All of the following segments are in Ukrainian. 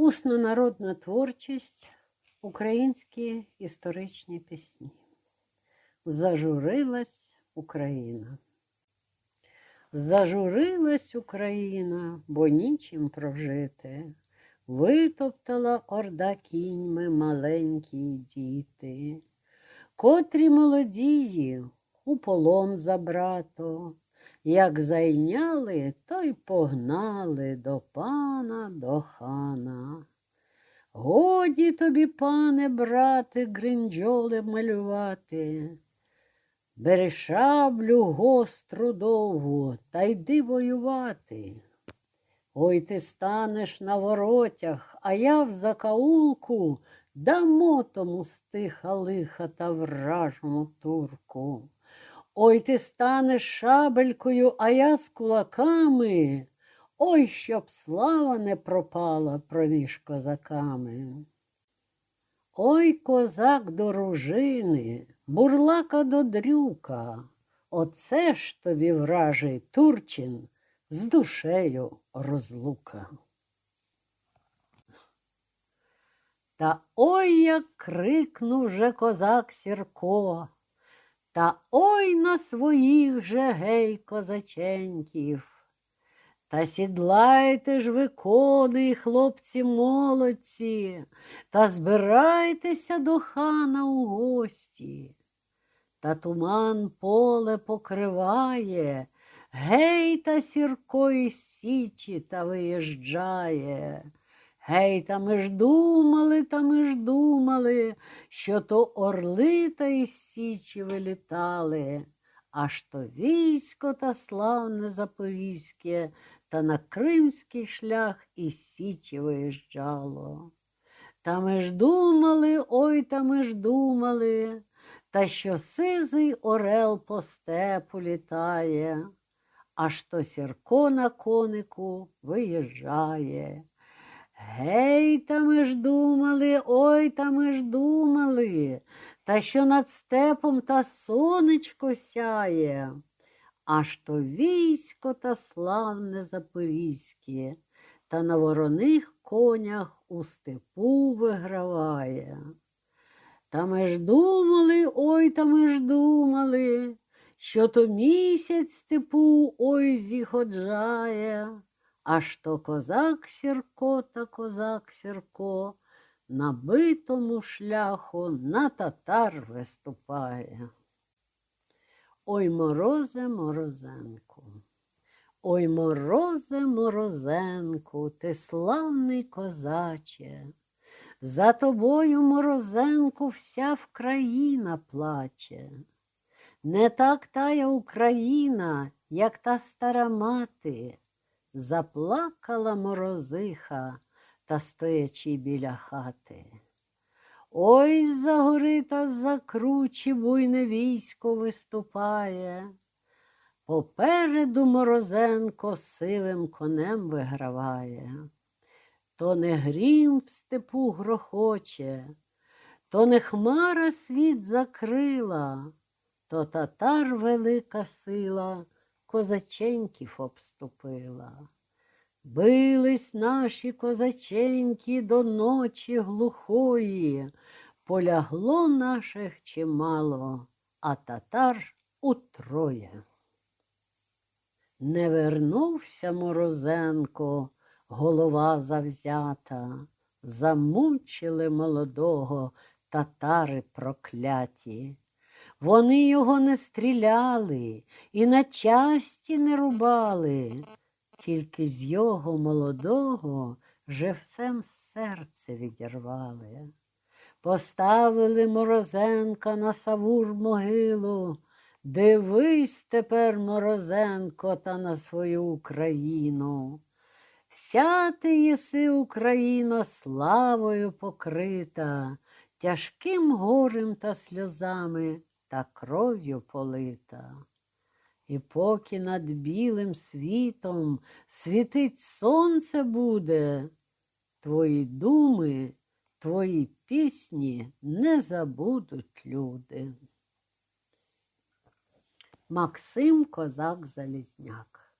Усна народна творчість, українські історичні пісні. Зажурилась Україна. Зажурилась Україна, бо нічим прожити. Витоптала орда кіньми маленькі діти, котрі молодії у полон забрато, як зайняли, то й погнали до пана, до хана. Годі тобі, пане, брате, гринджоли малювати. Бери шаблю гостру довгу та йди воювати. Ой ти станеш на воротях, а я в закаулку дамо тому стиха лиха та вражому турку. Ой ти станеш шабелькою, а я з кулаками. Ой, щоб слава не пропала проміж козаками. Ой, козак до ружини, бурлака до дрюка. Оце ж тобі вражий Турчин з душею розлука. Та ой, як крикнув же козак Сірко, та ой на своїх же гей козаченьків. Та сідлайте ж ви кони, хлопці молодці, та збирайтеся до хана у гості. Та туман поле покриває, гей та сірко із січі та виїжджає. Гей, та ми ж думали, та ми ж думали, що то орли та із січі вилітали, аж то військо та славне запорізьке та на кримський шлях із січі виїжджало. Та ми ж думали, ой, та ми ж думали, та що сизий орел по степу літає, аж то сірко на конику виїжджає. Гей, та ми ж думали, ой, та ми ж думали, та що над степом та сонечко сяє, аж то військо та славне запорізьке, та на вороних конях у степу виграває. Та ми ж думали, ой, та ми ж думали, що то місяць степу ой зіходжає, аж то козак Сірко та козак Сірко на битому шляху на татар виступає. Ой, морозе морозенку, ой, морозе морозенку, ти славний козаче. За тобою, морозенку, вся Вкраїна плаче. Не так тая Україна, як та стара мати, заплакала морозиха та стоячи біля хати. Ой, за гори та за кручі буйне військо виступає. Попереду морозенко сивим конем виграває. То не грім в степу грохоче, то не хмара світ закрила, то татар велика сила козаченьків обступила. Бились наші козаченьки до ночі глухої, полягло наших чимало, а татар утроє. Не вернувся Морозенко, голова завзята, замучили молодого татари прокляті. Вони його не стріляли і на часті не рубали, тільки з його молодого живцем серце відірвали. Поставили Морозенка на Савур могилу. Дивись тепер, Морозенко, та на свою Україну. Вся ти єси, Україно, славою покрита, тяжким горем та сльозами та кров'ю полита. І поки над білим світом світить сонце буде, твої думи, твої пісні не забудуть люди. Максим Козак Залізняк.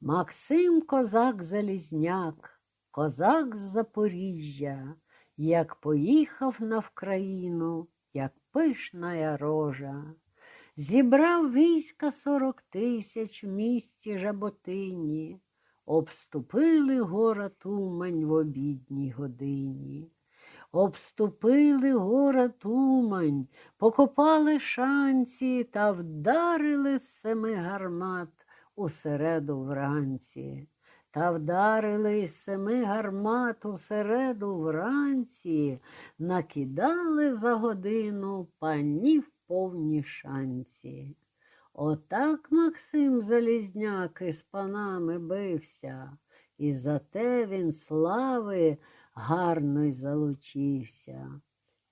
Максим Козак Залізняк козак з Запоріжжя, як поїхав на Вкраїну, як пишна рожа. Зібрав війська сорок тисяч в місті Жаботині, обступили гора Тумань в обідній годині. Обступили гора Тумань, покопали шанці та вдарили з семи гармат у середу вранці. Та вдарили з семи гармат середу вранці, накидали за годину панів повні шанці. Отак Максим Залізняк із панами бився, і за те він слави гарно й залучився.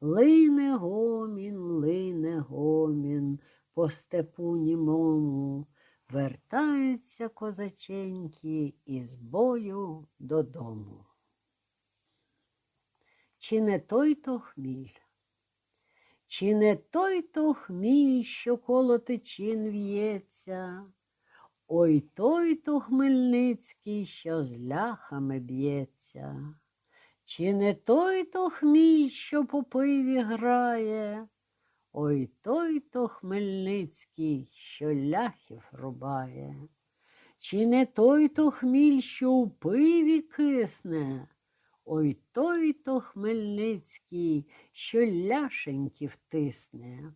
Лине гомін, лине гомін по степу німому, вертаються козаченьки із бою додому. Чи не той то хміль? Чи не той то хміль, що коло тичин в'ється? Ой той то Хмельницький, що з ляхами б'ється. Чи не той то хміль, що по пиві грає? Ой той то Хмельницький, що ляхів рубає. Чи не той то хміль, що у пиві кисне? Ой той то Хмельницький, що ляшеньки втисне.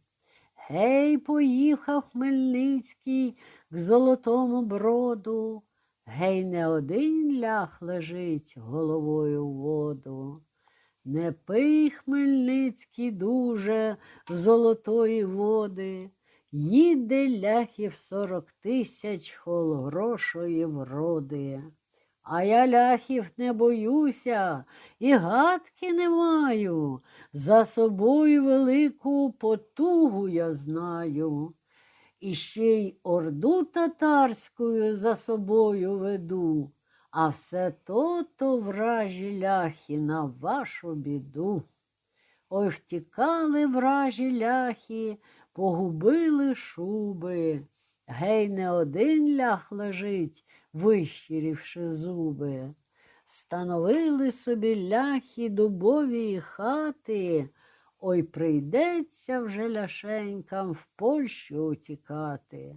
Гей, поїхав Хмельницький к золотому броду, гей, не один лях лежить головою в воду. Не пий Хмельницький дуже золотої води, їде ляхів сорок тисяч хол грошої вроди. А я ляхів не боюся і гадки не маю. За собою велику потугу я знаю. І ще й орду татарською за собою веду, а все то то вражі ляхи на вашу біду. Ой, втікали вражі ляхи, погубили шуби. Гей, не один лях лежить, вищирівши зуби. Становили собі ляхи дубові хати, ой прийдеться вже ляшенькам в Польщу утікати.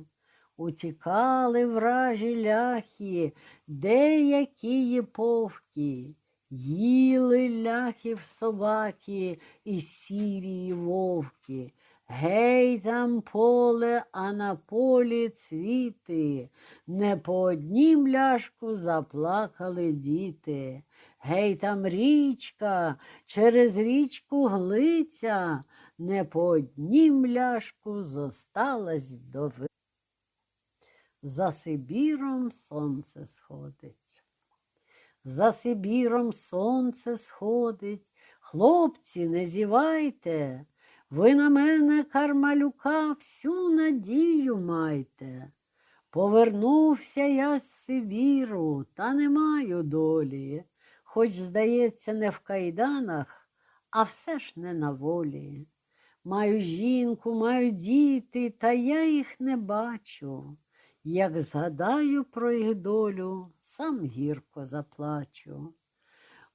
Утікали вражі ляхи, деякі єповки, їли ляхів собаки і сірії вовки. Гей там поле, а на полі цвіти, не по однім ляшку заплакали діти. Гей там річка, через річку глиця, не по однім ляшку зосталась вдови. За Сибіром сонце сходить. За Сибіром сонце сходить. Хлопці, не зівайте. Ви на мене, кармалюка, всю надію майте. Повернувся я з Сибіру, та не маю долі, хоч, здається, не в кайданах, а все ж не на волі. Маю жінку, маю діти, та я їх не бачу. Як згадаю про їх долю, сам гірко заплачу.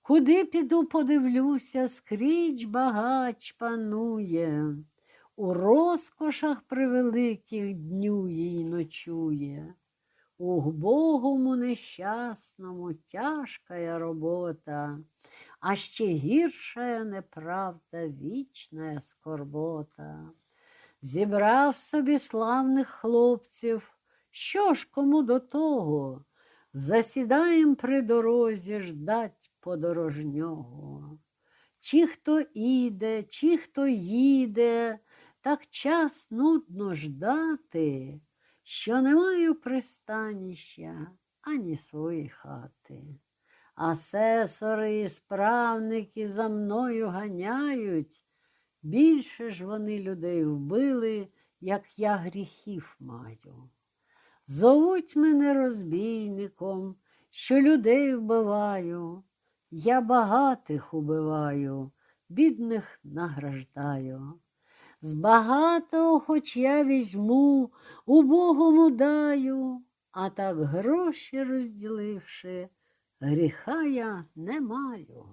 Куди піду, подивлюся, скрізь багач панує, у розкошах превеликих днює й ночує. У Богому нещасному тяжкая робота, а ще гірша неправда, вічна скорбота. Зібрав собі славних хлопців, що ж кому до того? Засідаєм при дорозі ждать подорожнього. Чи хто іде, чи хто їде, так час нудно ждати, що не маю пристаніща ані свої хати. А сесори і справники за мною ганяють. Більше ж вони людей вбили, як я гріхів маю. Зовуть мене розбійником, що людей вбиваю. Я багатих убиваю, бідних награждаю. З багатого, хоч я візьму, убогому даю, а так гроші розділивши, гріха я не маю.